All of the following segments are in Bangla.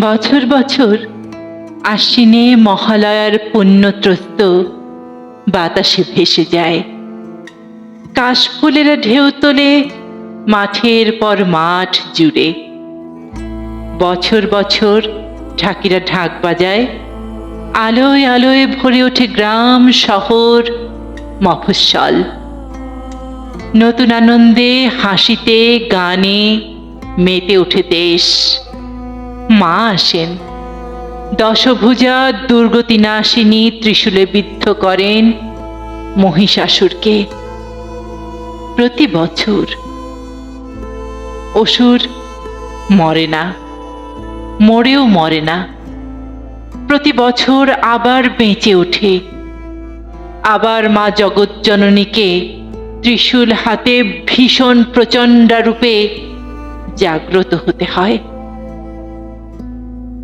বছর বছর আশ্বিনে মহালয়ার পুণ্যত্রস্ত বাতাসে ভেসে যায়। কাশফুলেরা ঢেউ তোলে মাঠের পর মাঠ জুড়ে। বছর বছর ঢাকিরা ঢাক বাজায়, আলোয় আলোয় ভরে ওঠে গ্রাম, শহর, মফস্বল। নতুন আনন্দে হাসিতে, গানে মেতে ওঠে দেশ। মা আসেন। দশভুজা দুর্গতি নাশিনী ত্রিশূলে বিদ্ধ করেন মহিষাসুরকে। প্রতি বছর অসুর মরে না, মরেও মরে না। প্রতি বছর আবার বেঁচে ওঠে। আবার মা জগজ্জননীকে ত্রিশূল হাতে ভীষণ প্রচণ্ডা রূপে জাগ্রত হতে হয়।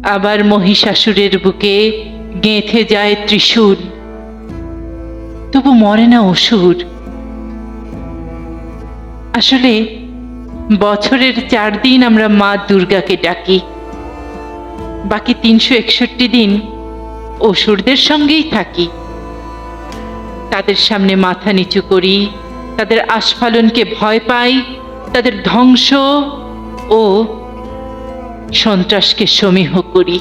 আবার মহিষাসুরের বুকে গেঁথে যায় ত্রিশূল। তবু মরে না অসুর। আসলে বছরের চার দিন আমরা মা দুর্গাকে ডাকি। বাকি তিনশো একষট্টি দিন অসুরদের সঙ্গেই থাকি। তাদের সামনে মাথা নিচু করি, তাদের আস্ফালনকে ভয় পাই, তাদের ধ্বংস ও সন্ত্রাসকে সমীহ করি।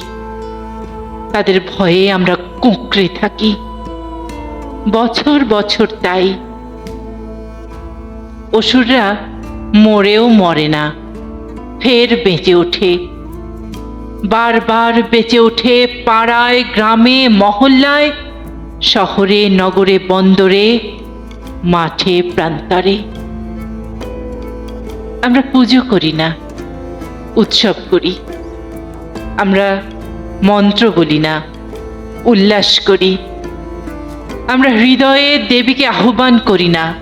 তাদের ভয়ে আমরা কুঁকড়ে থাকি। বছর বছর তাই। অসুররা মরেও মরে না, ফের বেঁচে ওঠে। বারবার বেঁচে ওঠে পাড়ায়, গ্রামে, মহল্লায়, শহরে, নগরে, বন্দরে, মাঠে, প্রান্তরে। আমরা পুজো করি না। উৎসব করি। আমরা মন্ত্র বলি না, উল্লাস করি। আমরা হৃদয়ে দেবীকে আহ্বান করি না।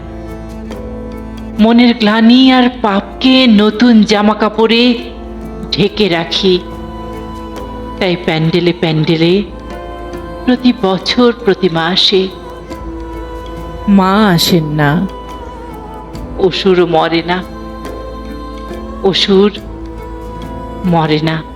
মনের গ্লানি আর পাপকে নতুন জামা কাপড়ে ঢেকে রাখি। তাই প্যান্ডেলে প্যান্ডেলে, প্রতি বছর, প্রতি মাসে মা আসেন না। অসুরও মরে না। অসুর মরে না।